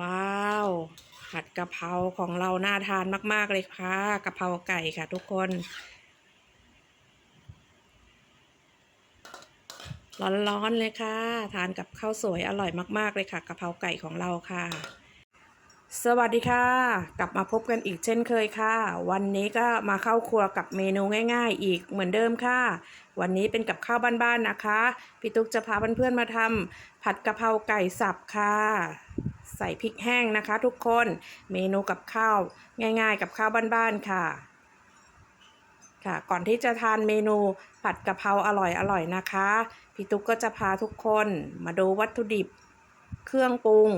ว้าว ผัดกะเพราของเราน่าทานมาก ๆ เลยค่ะกะเพราไก่ค่ะทุกคน ร้อนๆเลยค่ะ ทานกับข้าวสวยอร่อยมาก ๆ เลยค่ะกะเพราไก่ของเราค่ะ สวัสดีค่ะ กลับมาพบกันอีกเช่นเคยค่ะ วันนี้ก็มาเข้าครัวกับเมนูง่าย ๆ อีกเหมือนเดิมค่ะ วันนี้เป็นกับข้าวบ้านๆนะคะ พี่ตุ๊กจะพาเพื่อนๆมาทำผัดกะเพราไก่สับค่ะ ใส่พริกแห้งนะคะ ทุกคนเมนูกับข้าวง่าย ๆ กับข้าวบ้านๆค่ะ ค่ะ ก่อนที่จะทานเมนูผัดกะเพราอร่อยๆนะคะ พี่ตุ๊กก็จะพาทุกคนมาดูวัตถุดิบ เครื่องปรุง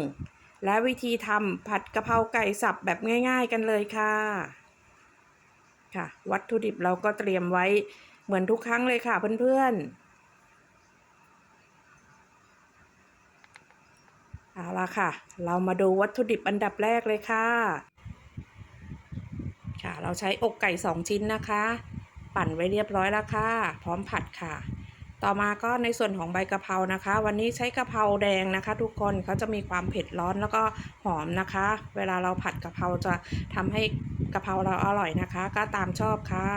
และวิธีทำผัดกะเพราไก่สับแบบง่าย ๆ กันเลยค่ะ ค่ะ วัตถุดิบเราก็เตรียมไว้เหมือนทุกครั้งเลยค่ะเพื่อนๆ เอาละค่ะ เรามาดูวัตถุดิบอันดับแรกเลยค่ะ ค่ะ เราใช้อกไก่ 2 ชิ้นนะคะ ปั่นไว้เรียบร้อยแล้วค่ะ พร้อมผัดค่ะ ต่อมาก็ในส่วนของใบกะเพรานะคะ วันนี้ใช้กะเพราแดงนะคะ ทุกคนเขาจะมีความเผ็ดร้อนแล้วก็หอมนะคะ เวลาเราผัดกะเพราจะทำให้กะเพราเราอร่อยนะคะ ก็ตามชอบค่ะ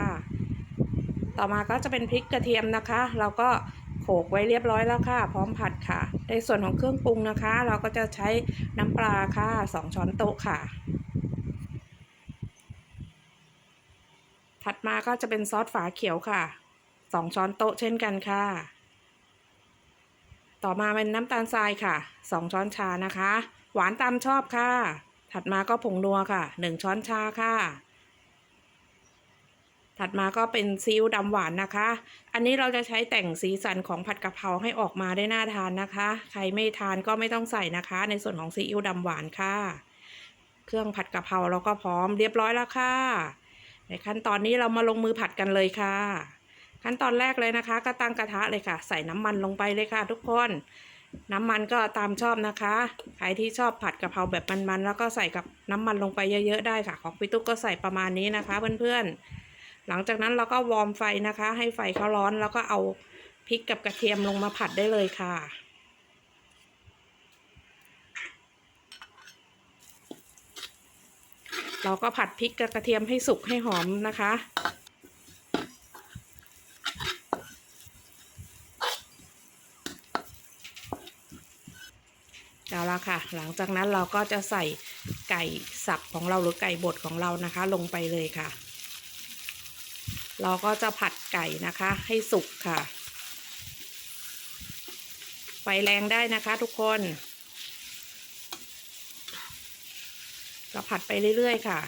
ต่อมาก็จะเป็นพริกกระเทียมนะคะ เราก็ โขลกไว้เรียบร้อยแล้วค่ะ พร้อมผัดค่ะ ในส่วนของเครื่องปรุงนะคะ เราก็จะใช้น้ำปลาค่ะ 2 ช้อนโต๊ะค่ะ ถัดมาก็จะเป็นซอสฝาเขียวค่ะสองช้อนโต๊ะเช่นกันค่ะ ต่อมาเป็นน้ำตาลทรายค่ะสองช้อนชานะคะ หวานตามชอบค่ะ ถัดมาก็ผงนัวค่ะหนึ่งช้อนชาค่ะ ถัดมาก็เป็นซีอิ๊วดำหวานนะคะ อันนี้เราจะใช้แต่งสีสันของผัดกะเพราให้ออกมาได้น่าทานนะคะ ใครไม่ทานก็ไม่ต้องใส่นะคะ ในส่วนของซีอิ๊วดำหวานค่ะ เครื่องผัดกะเพราเราก็พร้อมเรียบร้อยแล้วค่ะ ในขั้นตอนนี้เรามาลงมือผัดกันเลยค่ะ ขั้นตอนแรกเลยนะคะ ก็ตั้งกระทะเลยค่ะ ใส่น้ำมันลงไปเลยค่ะทุกคนน้ำมันก็ตามชอบนะคะ ใครที่ชอบผัดกะเพราแบบมันๆ แล้วก็ใส่กับน้ำมันลงไปเยอะๆได้ค่ะ ของพี่ตุ๊กก็ใส่ประมาณนี้นะคะเพื่อนๆ หลังจากนั้นเราก็วอร์มไฟนะคะ ให้ไฟเขาร้อนแล้วก็เอาพริกกับกระเทียมลงมาผัดได้เลยค่ะ เราก็ผัดพริกกับกระเทียมให้สุกให้หอมนะคะเอาละค่ะ หลังจากนั้นเราก็จะใส่ไก่สับของเราหรือไก่บดของเรานะคะ ลงไปเลยค่ะ เราก็จะผัดไก่นะคะ ให้สุกค่ะ ไฟแรงได้นะคะทุกคนก็ผัดไปเรื่อย ๆ ค่ะ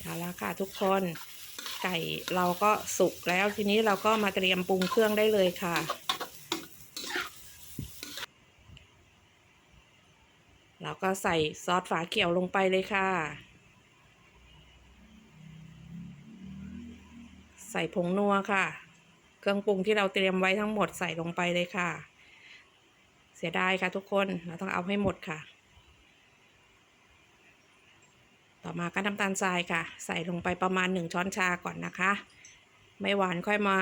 เอาละค่ะทุกคน ไก่เราก็สุกแล้วทีนี้เราก็มาเตรียมปรุงเครื่องได้เลยค่ะ เราก็ใส่ซอสฝาเขียวลงไปเลยค่ะ ใส่ผงนัวค่ะ เครื่องปรุงที่เราเตรียมไว้ทั้งหมดใส่ลงไปเลยค่ะ เสียดายค่ะทุกคนเราต้องเอาให้หมดค่ะ ต่อมาก็น้ำตาลทรายค่ะ ใส่ลงไปประมาณ 1 ช้อนชาก่อนนะคะ ไม่หวานค่อยมา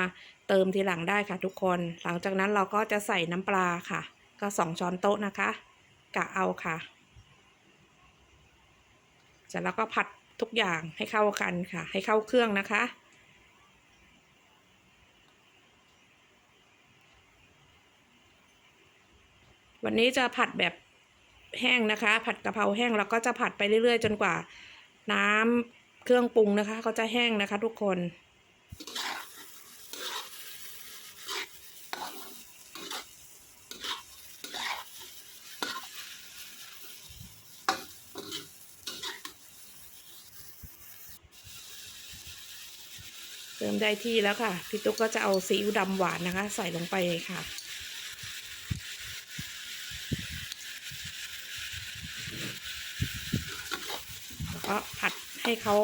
เติมทีหลังได้ค่ะทุกคน หลังจากนั้นเราก็จะใส่น้ำปลาค่ะ ก็ 2 ช้อนโต๊ะนะคะกะเอาค่ะเสร็จแล้วก็ผัดทุกอย่างให้เข้ากันค่ะ ให้เข้าเครื่องนะคะ วันนี้จะผัดแบบแห้งนะคะ ผัดกะเพราแห้งแล้วก็จะผัดไปเรื่อย ๆ จนกว่า น้ำเครื่องปรุงนะคะเขาจะแห้งนะคะ ทุกคนเติมได้ที่แล้วค่ะ พี่ตุ๊กก็จะเอาซีอิ๊วดำหวานนะคะ ใส่ลงไปเลยค่ะ แล้ว ก็ผัดให้เขา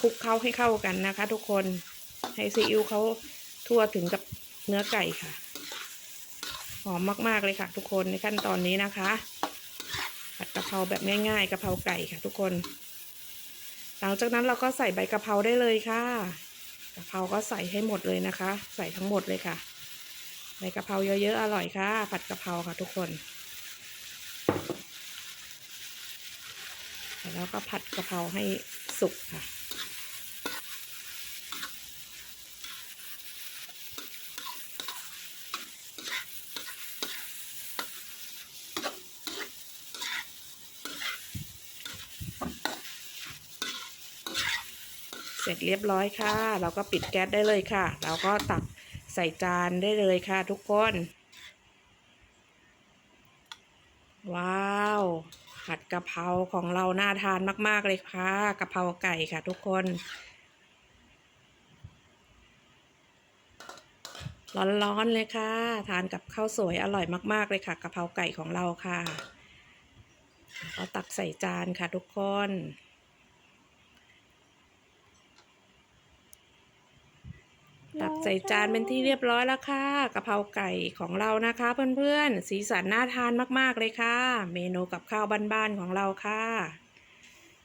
คลุกเข้าให้เข้ากันนะคะ ทุกคนให้ซีอิ๊วเขาทั่วถึงกับเนื้อไก่ค่ะ หอมมาก ๆ เลยค่ะ ทุกคนในขั้นตอนนี้นะคะ ผัดกะเพราแบบง่าย ๆกะเพราไก่ค่ะ ทุกคน หลังจากนั้นเราก็ใส่ใบกะเพราได้เลยค่ะกะเพราก็ใส่ให้หมดเลยนะคะ ใส่ทั้งหมดเลยค่ะใบกะเพราเยอะๆอร่อยค่ะ ผัดกะเพราค่ะทุกคน แล้วก็ผัดกะเพราให้สุกค่ะ เสร็จเรียบร้อยค่ะ เราก็ปิดแก๊สได้เลยค่ะ เราก็ตักใส่จานได้เลยค่ะทุกคน ว้าว ผัดกะเพราของเราน่าทานมาก ๆ เลยค่ะกะเพราไก่ค่ะทุกคน ร้อน ๆ เลยค่ะ ทานกับข้าวสวยอร่อยมาก ๆ เลยค่ะกะเพราไก่ของเราค่ะเราตักใส่จานค่ะทุกคน ตักใส่จานเป็นที่เรียบร้อยแล้วค่ะกะเพราไก่ของเรานะคะ เพื่อนๆ สีสันน่าทานมากๆเลยค่ะ เมนูกับข้าวบ้านๆของเราค่ะ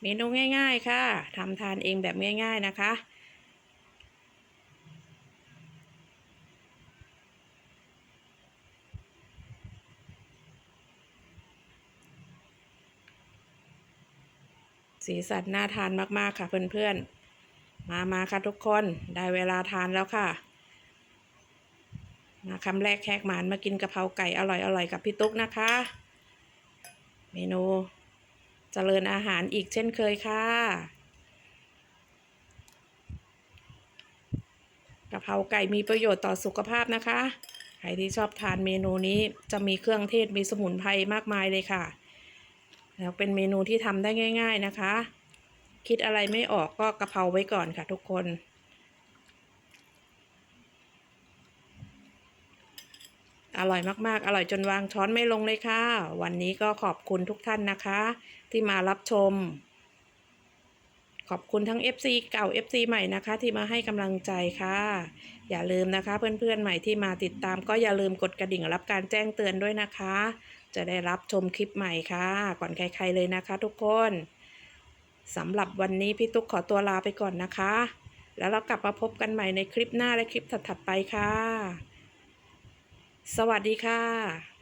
เมนูง่าย ๆค่ะทำทานเองแบบง่าย ๆนะคะสีสันน่าทานมาก ๆ ค่ะเพื่อน ๆ มามาค่ะทุกคนได้เวลาทานแล้วค่ะ มาคำแรกแขกหมานมากินกะเพราไก่อร่อยๆกับพี่ตุ๊กนะคะ เมนูเจริญอาหารอีกเช่นเคยค่ะกะเพราไก่มีประโยชน์ต่อสุขภาพนะคะ ใครที่ชอบทานเมนูนี้จะมีเครื่องเทศมีสมุนไพรมากมายเลยค่ะ แล้วเป็นเมนูที่ทำได้ง่าย ๆนะคะ คิดอะไรไม่ออกก็กะเพราไว้ก่อนค่ะทุกคน อร่อยมากๆ อร่อยจนวางช้อนไม่ลงเลยค่ะ วันนี้ก็ขอบคุณทุกท่านนะคะ ที่มารับชม ขอบคุณทั้ง FC เก่า FC ใหม่นะคะ ที่มาให้กำลังใจค่ะ อย่าลืมนะคะ เพื่อนๆใหม่ที่มาติดตาม ก็อย่าลืมกดกระดิ่งรับการแจ้งเตือนด้วยนะคะ จะได้รับชมคลิปใหม่ค่ะ ก่อนใครๆเลยนะคะ ทุกคน สำหรับวันนี้พี่ตุ๊กขอตัวลาไปก่อนนะคะ แล้วเรากลับมาพบกันใหม่ในคลิปหน้าและคลิปถัดๆไปค่ะ สวัสดีค่ะ